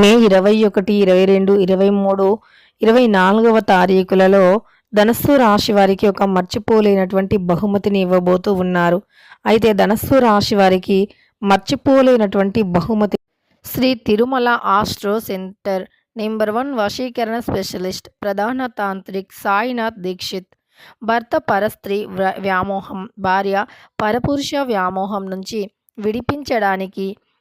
మే ఇరవై ఒకటి ఇరవై రెండు ఇరవై మూడు ఇరవై నాలుగవ తారీఖులలో ధనస్సు రాశి వారికి ఒక మర్చిపోలేనటువంటి బహుమతిని ఇవ్వబోతూ ఉన్నారు. అయితే ధనస్సు రాశి వారికి మర్చిపోలేనటువంటి బహుమతి Shri Tirumala astro centre number one వశీకరణ స్పెషలిస్ట్ ప్రధాన తాంత్రిక్ సాయినాథ్ దీక్షిత్. భర్త పరస్త్రీ వ్యామోహం భార్య పరపురుష వ్యామోహం నుంచి విడిపించడానికి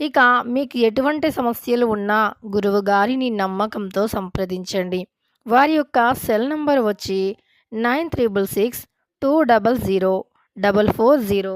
ఇక మీకు ఎటువంటి సమస్యలు ఉన్నా గురువు గారిని నమ్మకంతో సంప్రదించండి. వారి యొక్క సెల్ నంబర్ వచ్చి nine triple six two double zero double four zero.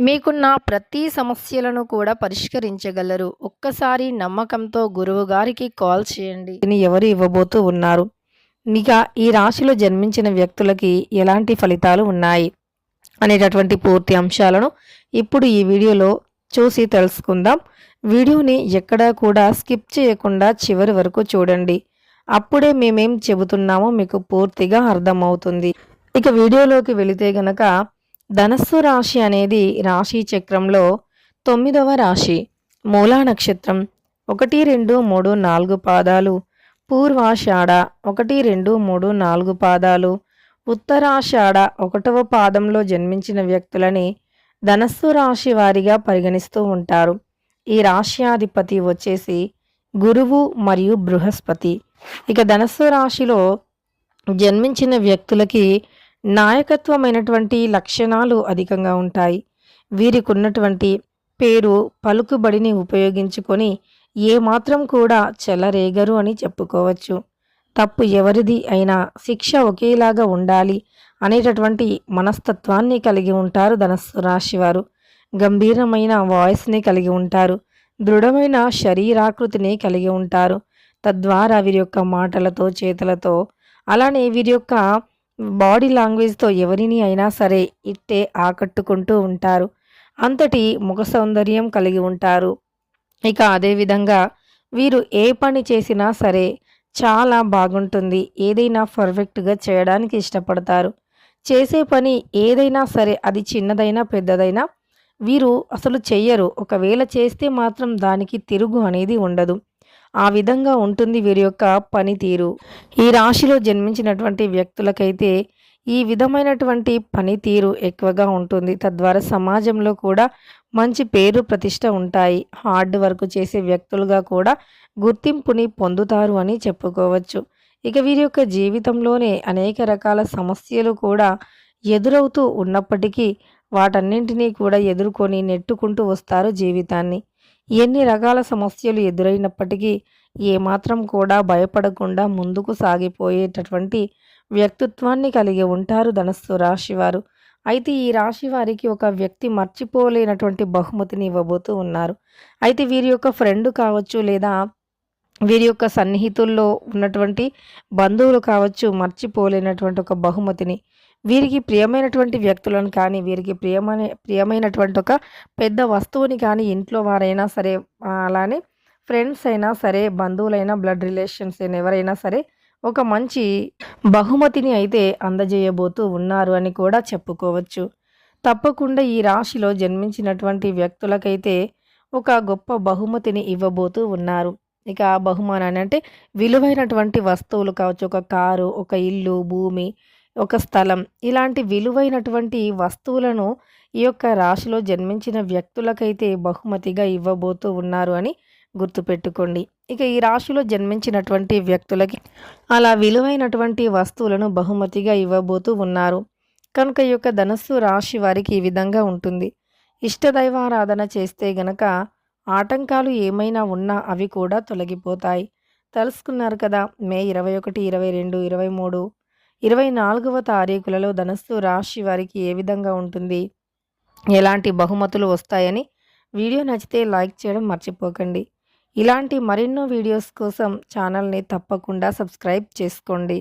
మీకున్న ప్రతి సమస్యలను కూడా పరిష్కరించగలరు. ఒక్కసారి నమ్మకంతో గురువు గారికి కాల్ చేయండి. ఎవరు ఇవ్వబోతూ ఉన్నారు? ఇక ఈ రాశిలో జన్మించిన వ్యక్తులకి ఎలాంటి ఫలితాలు ఉన్నాయి అనేటటువంటి పూర్తి అంశాలను ఇప్పుడు ఈ వీడియోలో చూసి తెలుసుకుందాం. వీడియోని ఎక్కడా కూడా స్కిప్ చేయకుండా చివరి వరకు చూడండి. అప్పుడే మేమేం చెబుతున్నామో మీకు పూర్తిగా అర్థమవుతుంది. ఇక వీడియోలోకి వెళితే గనక ధనస్సు రాశి అనేది రాశి చక్రంలో తొమ్మిదవ రాశి మూలా నక్షత్రం. ఒకటి రెండు మూడు నాలుగు పాదాలు. పూర్వాషాఢ ఒకటి రెండు మూడు నాలుగు పాదాలు. ఉత్తరాషాఢ ఒకటవ పాదంలో జన్మించిన వ్యక్తులని ధనస్సు రాశి వారిగా పరిగణిస్తూ ఉంటారు. ఈ రాశ్యాధిపతి వచ్చేసి గురువు మరియు బృహస్పతి. ఇక ధనస్సు రాశిలో జన్మించిన వ్యక్తులకి నాయకత్వమైనటువంటి లక్షణాలు అధికంగా ఉంటాయి. వీరికి ఉన్నటువంటి పేరు పలుకుబడిని ఉపయోగించుకొని ఏమాత్రం కూడా చెలరేగరు అని చెప్పుకోవచ్చు. తప్పు ఎవరిది అయినా శిక్ష ఒకేలాగా ఉండాలి అనేటటువంటి మనస్తత్వాన్ని కలిగి ఉంటారు ధనస్సు రాశివారు. గంభీరమైన వాయిస్ని కలిగి ఉంటారు. దృఢమైన శరీరాకృతిని కలిగి ఉంటారు. తద్వారా వీరి యొక్క మాటలతో చేతులతో అలానే వీరి యొక్క బాడీ లాంగ్వేజ్తో ఎవరిని అయినా సరే ఇట్టే ఆకట్టుకుంటూ ఉంటారు. అంతటి ముఖ సౌందర్యం కలిగి ఉంటారు. ఇక అదేవిధంగా వీరు ఏ పని చేసినా సరే చాలా బాగుంటుంది. ఏదైనా పర్ఫెక్ట్గా చేయడానికి ఇష్టపడతారు. చేసే పని ఏదైనా సరే అది చిన్నదైనా పెద్దదైనా వీరు అసలు చెయ్యరు. ఒకవేళ చేస్తే మాత్రం దానికి తిరుగు అనేది ఉండదు. ఆ విధంగా ఉంటుంది వీరి యొక్క పనితీరు. ఈ రాశిలో జన్మించినటువంటి వ్యక్తులకైతే ఈ విధమైనటువంటి పనితీరు ఎక్కువగా ఉంటుంది. తద్వారా సమాజంలో కూడా మంచి పేరు ప్రతిష్ట ఉంటాయి. హార్డ్ వర్క్ చేసే వ్యక్తులుగా కూడా గుర్తింపుని పొందుతారు అని చెప్పుకోవచ్చు. ఇక వీరి యొక్క జీవితంలోనే అనేక రకాల సమస్యలు కూడా ఎదురవుతూ ఉన్నప్పటికీ వాటన్నింటినీ కూడా ఎదుర్కొని నెట్టుకుంటూ వస్తారు జీవితాన్ని. ఎన్ని రకాల సమస్యలు ఎదురైనప్పటికీ ఏమాత్రం కూడా భయపడకుండా ముందుకు సాగిపోయేటటువంటి వ్యక్తిత్వాన్ని కలిగి ఉంటారు ధనస్సు రాశివారు. అయితే ఈ రాశి వారికి ఒక వ్యక్తి మర్చిపోలేనటువంటి బహుమతిని ఇవ్వబోతూ ఉన్నారు. అయితే వీరి యొక్క ఫ్రెండ్ కావచ్చు లేదా వీరి యొక్క సన్నిహితుల్లో ఉన్నటువంటి బంధువులు కావచ్చు మర్చిపోలేనటువంటి ఒక బహుమతిని వీరికి ప్రియమైనటువంటి వ్యక్తులను కానీ వీరికి ప్రియమైన ప్రియమైనటువంటి ఒక పెద్ద వస్తువుని కానీ ఇంట్లో వారైనా సరే అలానే ఫ్రెండ్స్ అయినా సరే బంధువులైనా బ్లడ్ రిలేషన్స్ అయినా ఎవరైనా సరే ఒక మంచి బహుమతిని అయితే అందజేయబోతూ ఉన్నారు అని కూడా చెప్పుకోవచ్చు. తప్పకుండా ఈ రాశిలో జన్మించినటువంటి వ్యక్తులకైతే ఒక గొప్ప బహుమతిని ఇవ్వబోతూ ఉన్నారు. ఇక ఆ బహుమానాన్ని అంటే విలువైనటువంటి వస్తువులు కావచ్చు ఒక కారు ఒక ఇల్లు భూమి ఒక స్థలం ఇలాంటి విలువైనటువంటి వస్తువులను ఈ యొక్క రాశిలో జన్మించిన వ్యక్తులకైతే బహుమతిగా ఇవ్వబోతూ ఉన్నారు అని గుర్తుపెట్టుకోండి. ఇక ఈ రాశిలో జన్మించినటువంటి వ్యక్తులకి అలా విలువైనటువంటి వస్తువులను బహుమతిగా ఇవ్వబోతూ ఉన్నారు. కనుక ఈ యొక్క ధనస్సు రాశి వారికి ఈ విధంగా ఉంటుంది. ఇష్టదైవారాధన చేస్తే గనక ఆటంకాలు ఏమైనా ఉన్నా అవి కూడా తొలగిపోతాయి. తెలుసుకున్నారు కదా మే ఇరవై ఒకటి ఇరవై రెండు ఇరవై మూడు ఇరవై నాలుగవ తారీఖులలో ధనస్సు రాశి వారికి ఏ విధంగా ఉంటుంది? ఎలాంటి బహుమతులు వస్తాయని వీడియో నచ్చితే లైక్ చేయడం మర్చిపోకండి. ఇలాంటి మరెన్నో వీడియోస్ కోసం ఛానల్ని తప్పకుండా సబ్స్క్రైబ్ చేసుకోండి.